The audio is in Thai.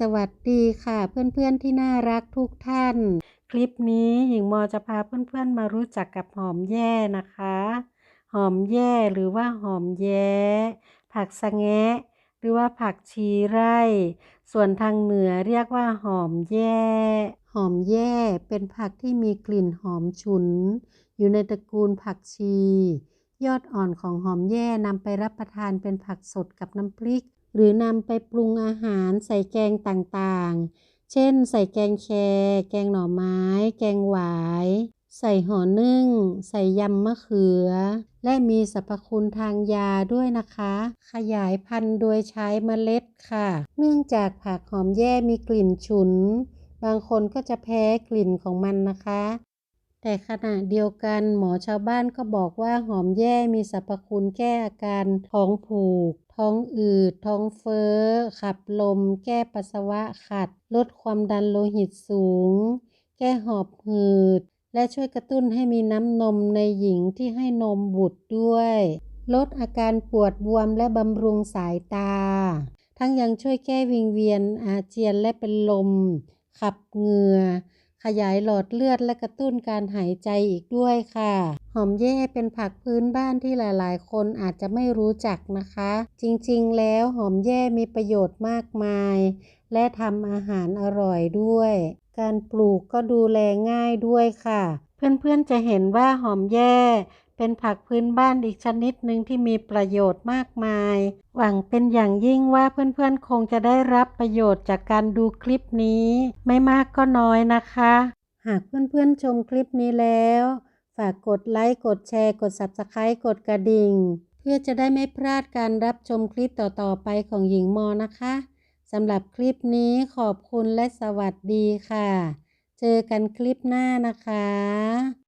สวัสดีค่ะเพื่อนๆที่น่ารักทุกท่าน คลิปนี้หญิงมอจะพาเพื่อนๆมารู้จักกับหอมแย่นะคะ หอมแย่หรือว่าหอมแย้ผักสะแงะ หรือว่าผักชีไร่ ส่วนทางเหนือเรียกว่าหอมแย่หอมแย่เป็นผักที่มีกลิ่นหอมฉุน อยู่ในตระกูลผักชี ยอดอ่อนของหอมแย่นำไปรับประทานเป็นผักสดกับน้ำพริก หรือนำไปปรุงอาหารใส่แกงต่างๆ เช่น ใส่แกงแคแกงหน่อไม้ แกงหวาย ใส่ห่อนึ่ง ใส่ยำมะเขือ และมีสรรพคุณทางยาด้วยนะคะ ขยายพันธุ์โดยใช้เมล็ดค่ะ เนื่องจากผักหอมแย่มีกลิ่นฉุน บางคนก็จะแพ้กลิ่นของมันนะคะ แต่ขณะเดียวกันหมอชาวบ้านก็บอกว่าหอมแย่มีสรรพคุณแก้อาการท้องผูก ท้องอืด ท้องเฟ้อ ขับลม แก้ปัสสาวะขัด ลดความดันโลหิตสูง แก้หอบหืด และช่วยกระตุ้นให้มีน้ำนมในหญิงที่ให้นมบุตรด้วย ลดอาการปวดบวมและบำรุงสายตา ทั้งยังช่วยแก้วิงเวียนอาเจียนและเป็นลม ขับเหงื่อ ขยายหลอดเลือดและกระตุ้นการหายใจอีกด้วยค่ะ หอมแย่เป็นผักพื้นบ้านที่หลายๆ คนอาจจะไม่รู้จักนะคะ จริงๆ แล้วหอมแย่มีประโยชน์มากมาย และทำอาหารอร่อยด้วย การปลูกก็ดูแลง่ายด้วยค่ะ เพื่อนๆจะเห็นว่าหอมแย่ เป็นผักพื้นบ้านอีกชนิดหนึ่งที่มีประโยชน์มากมาย หวังเป็นอย่างยิ่งว่าเพื่อนๆคงจะได้รับประโยชน์จากการดูคลิปนี้ ไม่มากก็น้อยนะคะ หากเพื่อนๆชมคลิปนี้แล้ว ฝากกดไลค์กดแชร์ กด Subscribe กดกระดิ่ง เพื่อจะได้ไม่พลาดการรับชมคลิปต่อๆไปของหญิงมอนะคะสำหรับคลิปนี้ขอบคุณและสวัสดีค่ะ เจอกันคลิปหน้านะคะ